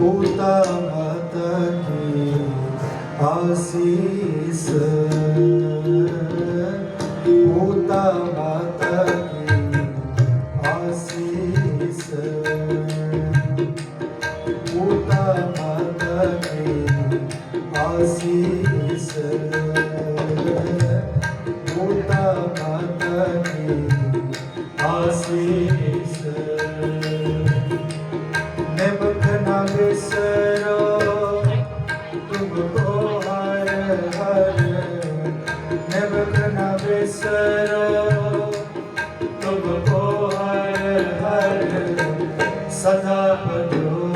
પૂતા માતા આશીષ પૂતા માતા આશીષ પૂતા માતા આશીષ ਬਿਸਰੋ ਤੁਮ ਕੋ ਹਰ ਹਰ ਸਦਾ ਪਦੋ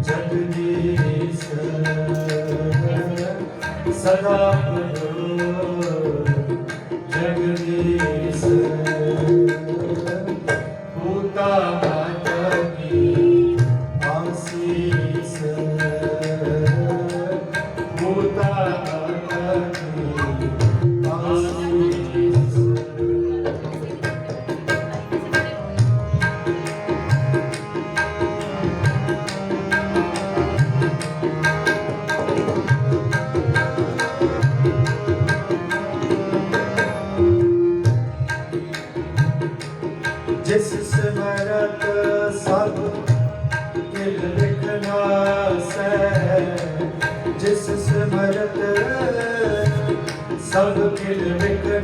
ਜਗਦੀਸ਼ ਸਦਾ ਪਦੋ ਜਗਦੀਸ਼ ਭੂਤਾ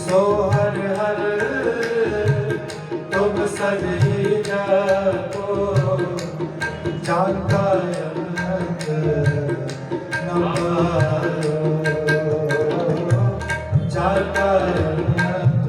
ਸੋ ਹਰ ਹਰ ਤੁਮ ਸਭੀ ਜਾਕੋ ਜਾਣਤਾ ਅਨੰਤ ਨਮਾਰੋ ਜਾਣਤਾ ਅਨੰਤ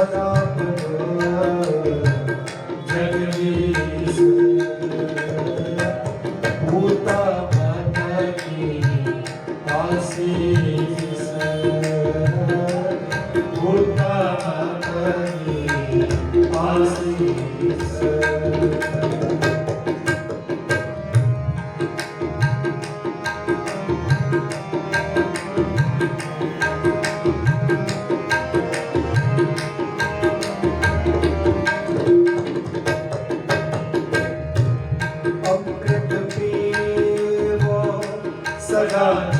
ਸਦਾ ਪੁਨਿਆ ਜਗਦੀਸ਼ ਮੂਤਾ ਮਾਤਾ ਕੀ ਆਸੀਸ ਮੂਤਾ ਮਾਤਾ ਕੀ ਆਸੀਸ 감사합니다.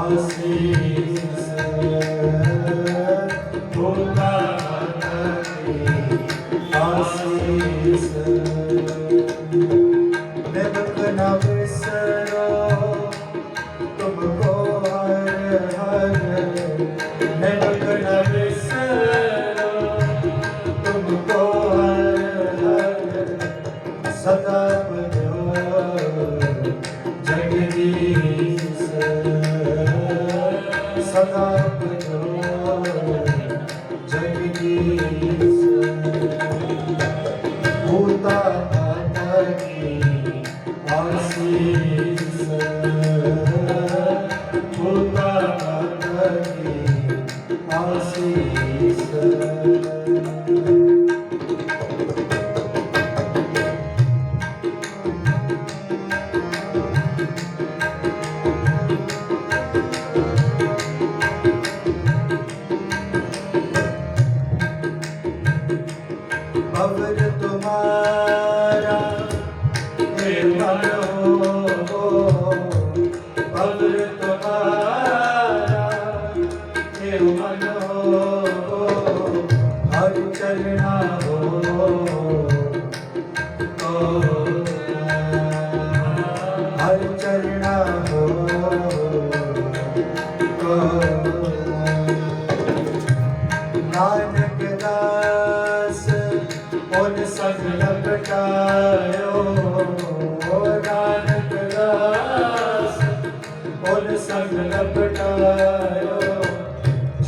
ਦਾਸੇ ਸਸ